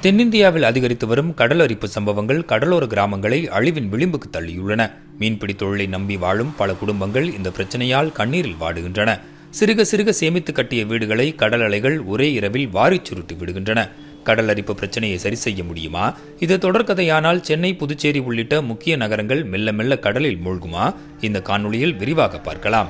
தென்னிந்தியாவில் அதிகரித்து வரும் கடல் அரிப்பு சம்பவங்கள் கடலோர கிராமங்களை அழிவின் விளிம்புக்கு தள்ளியுள்ளன. மீன்பிடி தொழிலை நம்பி வாழும் பல குடும்பங்கள் இந்த பிரச்சனையால் கண்ணீரில் வாடுகின்றன. சிறுக சிறுக சேமித்து கட்டிய வீடுகளை கடல் அலைகள் ஒரே இரவில் வாரிச் சுருட்டி விடுகின்றன. கடல் அரிப்பு பிரச்சனையை சரி செய்ய முடியுமா? இது தொடர்கதையானால் சென்னை புதுச்சேரி உள்ளிட்ட முக்கிய நகரங்கள் மெல்ல மெல்ல கடலில் மூழ்குமா? இந்த காணொளியில் விரிவாக பார்க்கலாம்.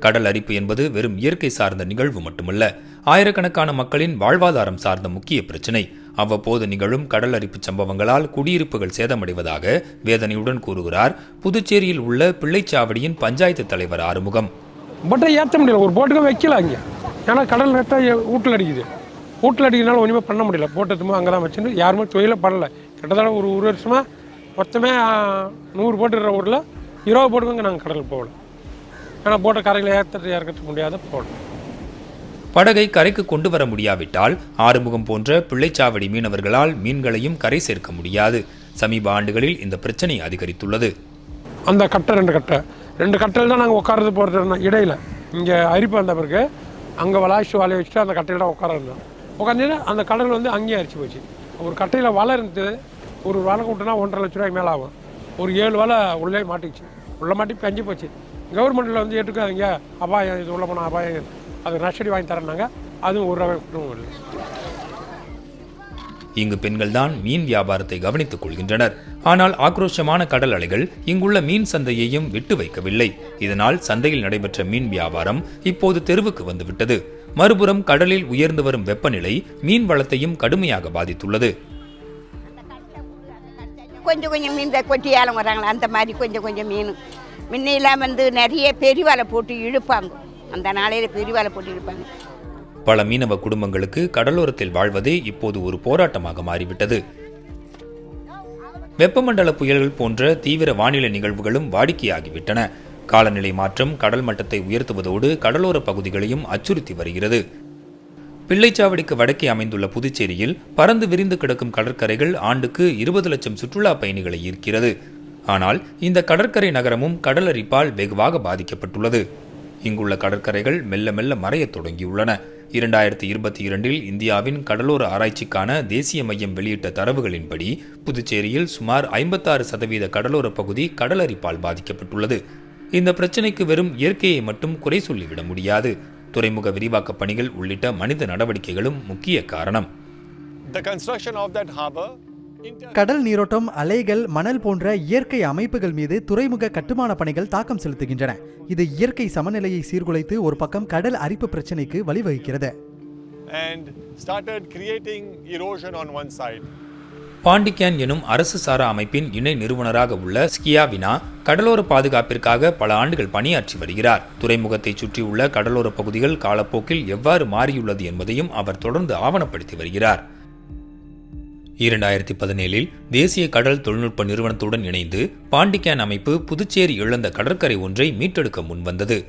கடல் அரிப்பு என்பது வெறும் இயற்கை சார்ந்த நிகழ்வு மட்டுமல்ல. ஆயிரக்கணக்கான மக்களின் வாழ்வாதாரம் சார்ந்த முக்கிய பிரச்சினை. அவ்வப்போது நிகழும் கடல் அரிப்பு சம்பவங்களால் குடியிருப்புகள் சேதமடைவதாக வேதனையுடன் கூறுகிறார் புதுச்சேரியில் உள்ள பிள்ளைச்சாவடியின் பஞ்சாயத்து தலைவர் ஆறுமுகம். போட்டை ஏற்ற முடியல. ஒரு போட்டுக்கும் வைக்கல அங்கே. ஏன்னா கடல் நெட்டாக வீட்டில் அடிக்குது. வீட்டில் அடிக்கிறனால ஒன்றுமே பண்ண முடியல. போட்டத்துமோ அங்கே தான் வச்சுட்டு யாருமே தொழில பண்ணல. கிட்டத்தட்ட ஒரு ஒரு வருஷமாக மொத்தமே நூறு போட்டு இருக்கிற ஊரில் இருபது போட்டுக்கோங்க நாங்கள் கடலுக்கு போகல. ஏன்னா போட்டை கரையில் ஏற்ற இறக்கட்ட முடியாத போகணும் படகை கரைக்கு கொண்டு வர முடியாவிட்டால் ஆறுமுகம் போன்ற பிள்ளைச்சாவடி மீனவர்களால் மீன்களையும் கரை சேர்க்க முடியாது. சமீப ஆண்டுகளில் இந்த பிரச்சனை அதிகரித்துள்ளது. அந்த கட்டை ரெண்டு கட்டை. ரெண்டு கட்டையில் தான் நாங்கள் உட்காரது போகிறது இடையில. இங்கே அரிப்பு வந்த பிறகு அங்கே வளாய்ச்சி வலைய வச்சுட்டு அந்த கட்டையில் தான் உட்கார இருந்தோம். உட்காந்துட்டு அந்த கடல் வந்து அங்கேயே அரிச்சு போச்சு. ஒரு கட்டையில் வலை இருந்தது. ஒரு வலை கூட்டினா ஒன்றரை லட்ச ரூபாய்க்கு மேலே ஆகும். ஒரு ஏழு வலை உள்ளே மாட்டிச்சு. உள்ள மாட்டி பெஞ்சு போச்சு. கவர்மெண்ட்டில் வந்து ஏற்றுக்காதீங்க. அபாயம் இது உள்ள போனால் அபாயம். அது நஷ்டடி வாங்கி தரேன்னாங்க. அதுவும் ஒரு ரூபாய் கொடுக்கவும் இல்லை இங்கு பெண்கள்தான் மீன் வியாபாரத்தை கவனித்துக் கொள்கின்றனர். ஆனால் ஆக்ரோஷமான கடல் அலைகள் இங்குள்ள மீன் சந்தையையும் விட்டு வைக்கவில்லை. இதனால் சந்தையில் நடைபெற்ற மீன் வியாபாரம் இப்போது தெருவுக்கு வந்துவிட்டது. மறுபுறம் கடலில் உயர்ந்து வரும் வெப்பநிலை மீன் வளத்தையும் கடுமையாக பாதித்துள்ளது. கொஞ்சம் கொஞ்சம் மீன் தான் கொட்டி ஏலம் வராங்களா அந்த மாதிரி கொஞ்சம் கொஞ்சம் மீன். முன்னையெல்லாம் வந்து நிறைய பெரிய வலை போட்டு இழுப்பாங்க. அந்த நாளையில் பெரிய போட்டிருப்பாங்க. பல மீனவ குடும்பங்களுக்கு கடலோரத்தில் வாழ்வதே இப்போது ஒரு போராட்டமாக மாறிவிட்டது. வெப்பமண்டல புயல்கள் போன்ற தீவிர வானிலை நிகழ்வுகளும் வாடிக்கையாகிவிட்டன. காலநிலை மாற்றம் கடல் மட்டத்தை உயர்த்துவதோடு கடலோர பகுதிகளையும் அச்சுறுத்தி வருகிறது. பிள்ளைச்சாவடிக்கு வடக்கே அமைந்துள்ள புதுச்சேரியில் பறந்து விரிந்து கிடக்கும் கடற்கரைகள் ஆண்டுக்கு இருபது லட்சம் சுற்றுலா பயணிகளை ஈர்க்கிறது. ஆனால் இந்த கடற்கரை நகரமும் கடலரிப்பால் வெகுவாக பாதிக்கப்பட்டுள்ளது. இங்குள்ள கடற்கரைகள் மெல்ல மெல்ல மறையத் தொடங்கியுள்ளன. இரண்டாயிரத்தி இருபத்தி இரண்டில் இந்தியாவின் கடலோர ஆராய்ச்சிக்கான தேசிய மையம் வெளியிட்ட தரவுகளின்படி புதுச்சேரியில் சுமார் ஐம்பத்தாறு சதவீத கடலோர பகுதி கடலரிப்பால் பாதிக்கப்பட்டுள்ளது. இந்த பிரச்சினைக்கு வெறும் இயற்கையை மட்டும் குறை சொல்லிவிட முடியாது. துறைமுக விரிவாக்க பணிகள் உள்ளிட்ட மனித நடவடிக்கைகளும் முக்கிய காரணம். The construction of that harbour கடல் நீரோட்டம் அலைகள் மணல் போன்ற இயற்கை அமைப்புகள் மீது துறைமுக கட்டுமான பணிகள் தாக்கம் செலுத்துகின்றன. இது இயற்கை சமநிலையை சீர்குலைத்து ஒரு பக்கம் கடல் அரிப்பு பிரச்சினைக்கு வழிவகுக்கிறது. And started creating erosion on one side. PondiCAN எனும் அரசு சாரா அமைப்பின் இணை நிறுவனராக உள்ள ஸ்கியாவினா கடலோர பாதுகாப்பிற்காக பல ஆண்டுகள் பணியாற்றி வருகிறார். துறைமுகத்தை சுற்றியுள்ள கடலோர பகுதிகள் காலப்போக்கில் எவ்வாறு மாறியுள்ளது என்பதையும் அவர் தொடர்ந்து ஆவணப்படுத்தி வருகிறார். இரண்டாயிரத்தி பதினேழில் தேசிய கடல் தொழில்நுட்ப நிறுவனத்துடன் இணைந்து பாண்டிகேன் அமைப்பு புதுச்சேரி இழந்த கடற்கரை ஒன்றை மீட்டெடுக்க முன்வந்தது.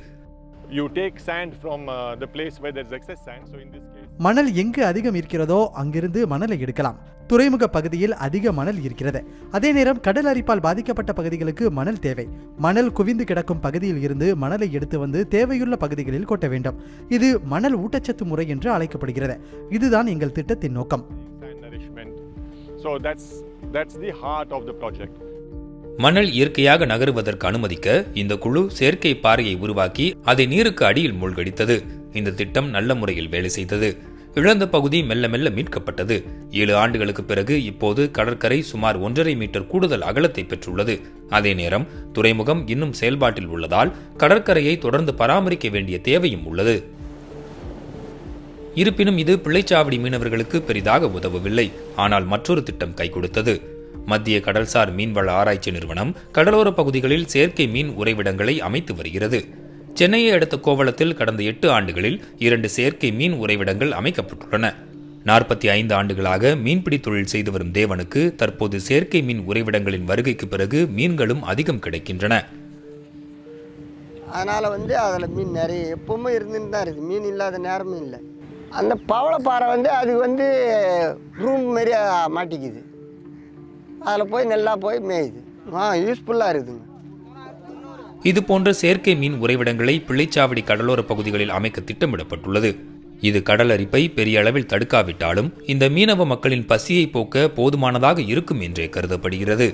You take sand from uh, the place where there's excess sand. So in this case, மணல் எங்கு அதிகம் இருக்கிறதோ அங்கிருந்து மணலை எடுக்கலாம். துறைமுக பகுதியில் அதிக மணல் இருக்கிறது. அதே நேரம் கடல் அரிப்பால் பாதிக்கப்பட்ட பகுதிகளுக்கு மணல் தேவை. மணல் குவிந்து கிடக்கும் பகுதியில் இருந்து மணலை எடுத்து வந்து தேவையுள்ள பகுதிகளில் கொட்ட வேண்டும். இது மணல் ஊட்டச்சத்து முறை என்று அழைக்கப்படுகிறது. இதுதான் எங்கள் திட்டத்தின் நோக்கம். So that's that's the heart of the project மணல் இயற்கையாக நகருவதற்கு அனுமதிக்க இந்த குழு செயற்கை பாறையை உருவாக்கி அதை நீருக்கு அடியில் மூழ்கடித்தது. இந்த திட்டம் நல்ல முறையில் வேலை செய்தது. இழந்த பகுதி மெல்ல மெல்ல மீட்கப்பட்டது. ஏழு ஆண்டுகளுக்கு பிறகு இப்போது கடற்கரை சுமார் ஒன்றரை மீட்டர் கூடுதல் அகலத்தை பெற்றுள்ளது. அதே நேரம் துறைமுகம் இன்னும் செயல்பாட்டில் உள்ளதால் கடற்கரையை தொடர்ந்து பராமரிக்க வேண்டிய தேவையும் உள்ளது. இருப்பினும் இது பிள்ளைச்சாவடி மீனவர்களுக்கு பெரிதாக உதவவில்லை. ஆனால் மற்றொரு திட்டம் கை கொடுத்தது. மத்திய கடல்சார் மீன்வள ஆராய்ச்சி நிறுவனம் கடலோர பகுதிகளில் செயற்கை மீன் உறைவிடங்களை அமைத்து வருகிறது. சென்னையை அடுத்த கோவளத்தில் கடந்த எட்டு ஆண்டுகளில் இரண்டு செயற்கை மீன் உறைவிடங்கள் அமைக்கப்பட்டுள்ளன. நாற்பத்தி ஐந்து ஆண்டுகளாக மீன்பிடி தொழில் செய்து வரும் தேவனுக்கு தற்போது செயற்கை மீன் உறைவிடங்களின் வருகைக்கு பிறகு மீன்களும் அதிகம் கிடைக்கின்றன. அதனால் வந்து அதில் மீன் நிறைய எப்பவுமே இருந்துட்டு தான் இருக்குது. மீன் இல்லாத நேரமும் இல்லை. அந்த பவளப்பாறை வந்து அது வந்து ரூம் மாரி மாட்டிக்குது. அதில் போய் நல்லா போய் மேயுது. ஆ யூஸ்ஃபுல்லாக இருக்குதுங்க. இது போன்ற செயற்கை மீன் உறைவிடங்களை பிள்ளைச்சாவடி கடலோர பகுதிகளில் அமைக்க திட்டமிடப்பட்டுள்ளது. இது கடல் அரிப்பை பெரிய அளவில் தடுக்காவிட்டாலும் இந்த மீனவ மக்களின் பசியை போக்க போதுமானதாக இருக்கும் என்றே கருதப்படுகிறது.